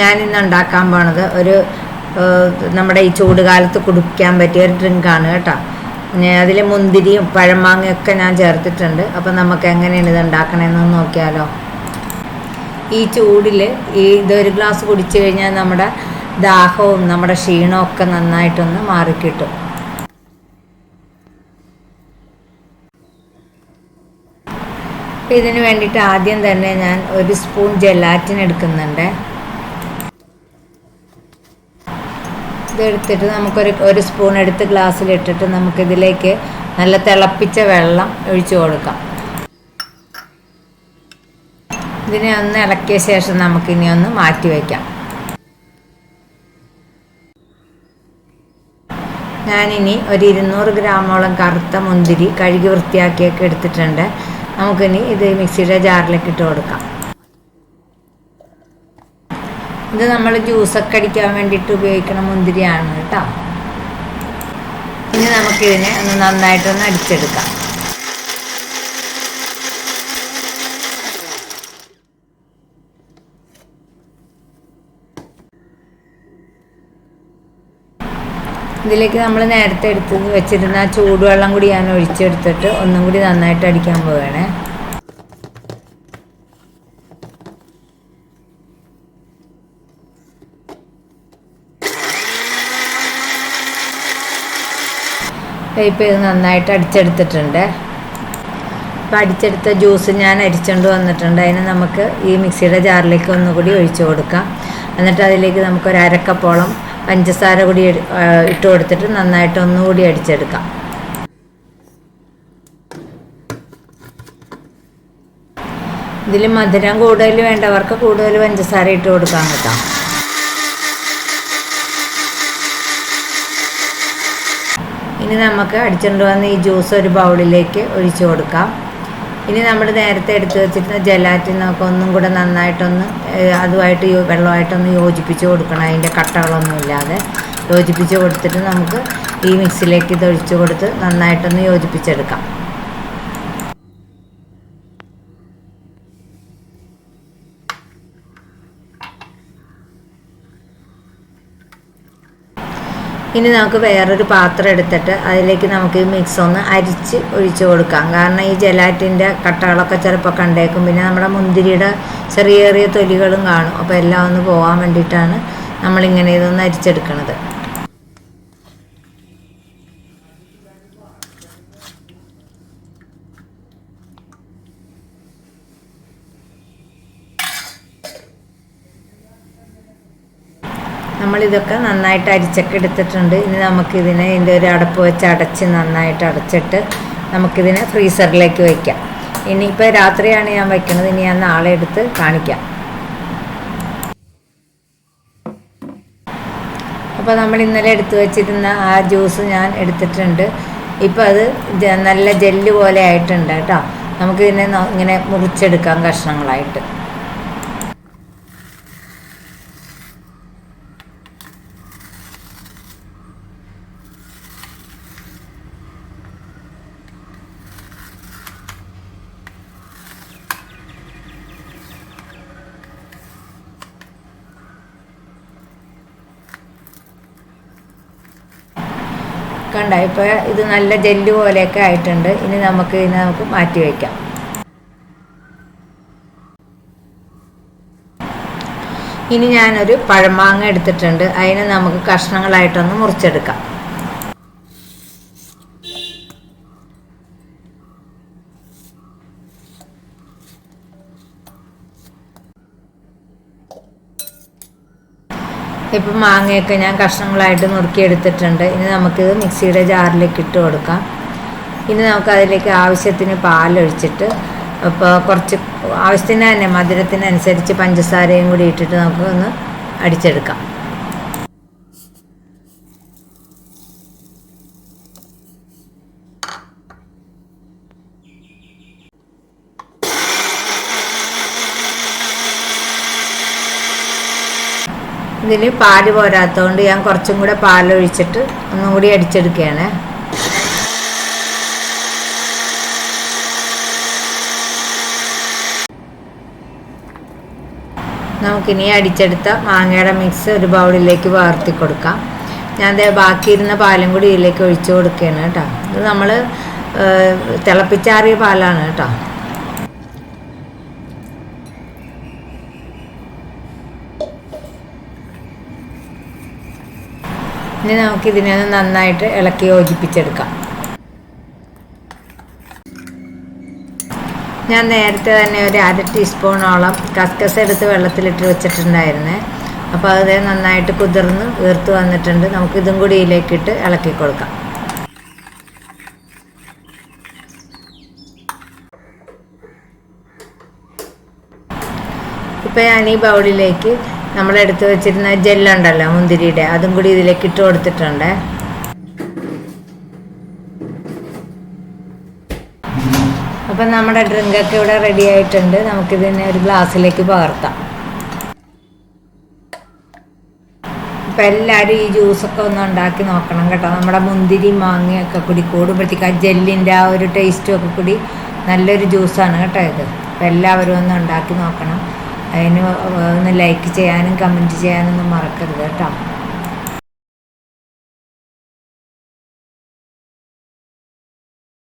ഞാനിന്ന് ഉണ്ടാക്കാൻ പോണത് ഒരു നമ്മുടെ ഈ ചൂട് ചൂടുകാലത്ത് കുടിക്കാൻ പറ്റിയ ഒരു ഡ്രിങ്കാണ് കേട്ടോ. അതിൽ മുന്തിരിയും പഴമാങ്ങയൊക്കെ ഞാൻ ചേർത്തിട്ടുണ്ട്. അപ്പം നമുക്ക് എങ്ങനെയാണ് ഇത് ഉണ്ടാക്കണമെന്ന് നോക്കിയാലോ. ഈ ചൂടിൽ ഈ ഇതൊരു ഗ്ലാസ് കുടിച്ചു കഴിഞ്ഞാൽ നമ്മുടെ ദാഹവും നമ്മുടെ ക്ഷീണവും ഒക്കെ നന്നായിട്ടൊന്ന് മാറിക്കിട്ടും. ഇതിന് വേണ്ടിയിട്ട് ആദ്യം തന്നെ ഞാൻ ഒരു സ്പൂൺ ജെലാറ്റിൻ എടുക്കുന്നുണ്ട്. ഇതെടുത്തിട്ട് നമുക്കൊരു ഒരു സ്പൂൺ എടുത്ത് ഗ്ലാസ്സിലിട്ടിട്ട് നമുക്കിതിലേക്ക് നല്ല തിളപ്പിച്ച വെള്ളം ഒഴിച്ചു കൊടുക്കാം. ഇതിനെ ഒന്ന് ഇളക്കിയ ശേഷം നമുക്കിനി ഒന്ന് മാറ്റി വയ്ക്കാം ഞാനിനി ഒരു ഇരുന്നൂറ് ഗ്രാമോളം കറുത്ത മുന്തിരി കഴുകി വൃത്തിയാക്കിയൊക്കെ എടുത്തിട്ടുണ്ട്. നമുക്കിനി ഇത് മിക്സിയുടെ ജാറിലേക്ക് ഇട്ട് കൊടുക്കാം. ഇത് നമ്മൾ ജ്യൂസൊക്കെ അടിക്കാൻ വേണ്ടിയിട്ട് ഉപയോഗിക്കുന്ന മുന്തിരിയാണ് കേട്ടോ. ഇനി നമുക്കിതിനെ ഒന്ന് നന്നായിട്ടൊന്ന് അടിച്ചെടുക്കാം. ഇതിലേക്ക് നമ്മൾ നേരത്തെ എടുത്ത് വെച്ചിരുന്ന ചൂടുവെള്ളം കൂടി ഞാൻ ഒഴിച്ചെടുത്തിട്ട് ഒന്നും കൂടി നന്നായിട്ട് അടിക്കാൻ പോവുകയാണേ. ഇപ്പം ഇത് നന്നായിട്ട് അടിച്ചെടുത്തിട്ടുണ്ട്. അപ്പോൾ അടിച്ചെടുത്ത ജ്യൂസ് ഞാൻ അരിച്ചുകൊണ്ട് വന്നിട്ടുണ്ട്. അതിന് നമുക്ക് ഈ മിക്സിയുടെ ജാറിലേക്ക് ഒന്നുകൂടി ഒഴിച്ചു കൊടുക്കാം. എന്നിട്ട് അതിലേക്ക് നമുക്ക് ഒരു അരക്കപ്പോളം പഞ്ചസാര കൂടി ഇട്ട് കൊടുത്തിട്ട് നന്നായിട്ട് ഒന്നുകൂടി അടിച്ചെടുക്കാം. ഇതിൽ മധുരം കൂടുതൽ വേണ്ടവർക്ക് കൂടുതൽ പഞ്ചസാര ഇട്ട് കൊടുക്കാം കേട്ടോ. ഇനി നമുക്ക് അടിച്ചുകൊണ്ട് വന്ന് ഈ ജ്യൂസ് ഒരു ബൗളിലേക്ക് ഒഴിച്ചു കൊടുക്കാം. ഇനി നമ്മൾ നേരത്തെ എടുത്തു വെച്ചിരുന്ന ജലാറ്റിൻ നമുക്ക് ഒന്നും കൂടെ നന്നായിട്ടൊന്ന് അതുമായിട്ട് വെള്ളമായിട്ടൊന്ന് യോജിപ്പിച്ച് കൊടുക്കണം. അതിന്റെ കട്ടകളൊന്നും ഇല്ലാതെ യോജിപ്പിച്ച് കൊടുത്തിട്ട് നമുക്ക് ഈ മിക്സിലേക്ക് ഇത് ഒഴിച്ചു കൊടുത്ത് നന്നായിട്ടൊന്ന് യോജിപ്പിച്ചെടുക്കാം. ഇനി നമുക്ക് വേറൊരു പാത്രം എടുത്തിട്ട് അതിലേക്ക് നമുക്ക് ഈ മിക്സ് ഒന്ന് അരിച്ച് ഒഴിച്ചു കൊടുക്കാം. കാരണം ഈ ജലാറ്റിന്റെ കട്ടകളൊക്കെ ചിലപ്പോൾ കണ്ടേക്കും. പിന്നെ നമ്മുടെ മുന്തിരിയുടെ ചെറിയ ചെറിയ തൊലികളും കാണും. അപ്പോൾ എല്ലാം ഒന്ന് പോകാൻ വേണ്ടിയിട്ടാണ് നമ്മളിങ്ങനെ ഇതൊന്ന് അരിച്ചെടുക്കുന്നത് നമ്മളിതൊക്കെ നന്നായിട്ട് അരിച്ചൊക്കെ എടുത്തിട്ടുണ്ട് ഇനി നമുക്കിതിനെ ഇതിന്റെ ഒരു അടപ്പ് വെച്ച് അടച്ച് നന്നായിട്ട് അടച്ചിട്ട് നമുക്കിതിനെ ഫ്രീസറിലേക്ക് വയ്ക്കാം. ഇനിയിപ്പോൾ രാത്രിയാണ് ഞാൻ വയ്ക്കുന്നത് ഇനി ഞാൻ നാളെ എടുത്ത് കാണിക്കാം. അപ്പോൾ നമ്മൾ ഇന്നലെ എടുത്തു വെച്ചിരുന്ന ആ ജ്യൂസ് ഞാൻ എടുത്തിട്ടുണ്ട്. ഇപ്പോൾ അത് നല്ല ജെല്ല് പോലെ ആയിട്ടുണ്ട് കേട്ടോ. നമുക്കിതിനെ ഇങ്ങനെ മുറിച്ചെടുക്കാം കഷ്ണങ്ങളായിട്ട്. കണ്ട ഇപ്പോൾ ഇത് നല്ല ജെല്ല് പോലെയൊക്കെ ആയിട്ടുണ്ട്. ഇനി നമുക്ക് ഇതിനെ നമുക്ക് മാറ്റി വയ്ക്കാം ഇനി ഞാനൊരു പഴമാങ്ങ എടുത്തിട്ടുണ്ട്. അതിനെ നമുക്ക് കഷ്ണങ്ങളായിട്ടൊന്ന് മുറിച്ചെടുക്കാം. ഇപ്പം മാങ്ങയൊക്കെ ഞാൻ കഷ്ണങ്ങളായിട്ട് നുറുക്കിയെടുത്തിട്ടുണ്ട്. ഇനി നമുക്കിത് മിക്സിയുടെ ജാറിലേക്ക് ഇട്ട് കൊടുക്കാം. ഇനി നമുക്ക് അതിലേക്ക് ആവശ്യത്തിന് പാലൊഴിച്ചിട്ട് അപ്പോൾ കുറച്ച് ആവശ്യത്തിന് തന്നെ മധുരത്തിനനുസരിച്ച് പഞ്ചസാരയും കൂടി ഇട്ടിട്ട് നമുക്ക് ഒന്ന് അടിച്ചെടുക്കാം. ഇതിൽ പാൽ പോരാത്തതുകൊണ്ട് ഞാൻ കുറച്ചും കൂടെ പാലൊഴിച്ചിട്ട് ഒന്നും കൂടി അടിച്ചെടുക്കുകയാണ്. നമുക്കിനി അടിച്ചെടുത്ത മാങ്ങയുടെ മിക്സ് ഒരു ബൗളിലേക്ക് വാർത്തി കൊടുക്കാം. ഞാൻ ദേ ബാക്കിയിരുന്ന പാലും കൂടി ഇതിലേക്ക് ഒഴിച്ചു കൊടുക്കുകയാണ് കേട്ടോ. ഇത് നമ്മൾ തിളപ്പിച്ചാറിയ പാലാണ് കേട്ടോ. ഇനി നമുക്ക് ഇതിനെ നന്നായിട്ട് ഇളക്കി യോജിപ്പിച്ചെടുക്കാം. ഞാൻ നേരത്തെ തന്നെ ഒരു അര ടീസ്പൂണോളം കസ്കസ് എടുത്ത് വെള്ളത്തിലിട്ട് വെച്ചിട്ടുണ്ടായിരുന്നേ. അപ്പോൾ അത് നന്നായിട്ട് കുതിർന്ന് വീർത്ത് വന്നിട്ടുണ്ട്. നമുക്ക് ഇതും കൂടി ഇതിലേക്കിട്ട് ഇളക്കി കൊടുക്കാം. ഇപ്പോൾ ഞാൻ ഈ ബൗളിലേക്ക് നമ്മൾ എടുത്ത് വെച്ചിരുന്ന ജെല്ലുണ്ടല്ലോ മുന്തിരിയുടെ. അതും കൂടി ഇതിലേക്ക് ഇട്ട് കൊടുത്തിട്ടുണ്ട്. അപ്പം നമ്മുടെ ഡ്രിങ്കൊക്കെ ഇവിടെ റെഡി ആയിട്ടുണ്ട്. നമുക്കിതിനെ ഒരു ഗ്ലാസ്സിലേക്ക് പകർത്താം. അപ്പം എല്ലാവരും ഈ ജ്യൂസൊക്കെ ഒന്ന് ഉണ്ടാക്കി നോക്കണം കേട്ടോ. നമ്മുടെ മുന്തിരി മാങ്ങയൊക്കെ കൂടി കൂടുമ്പോഴത്തേക്ക് ആ ജെല്ലിന്റെ ആ ഒരു ടേസ്റ്റും ഒക്കെ കൂടി നല്ലൊരു ജ്യൂസാണ് കേട്ടോ ഇത്. അപ്പം എല്ലാവരും ഒന്ന് ഉണ്ടാക്കി നോക്കണം. അതിന് ഒന്ന് ലൈക്ക് ചെയ്യാനും കമന്റ് ചെയ്യാനൊന്നും മറക്കരുത് കേട്ടോ.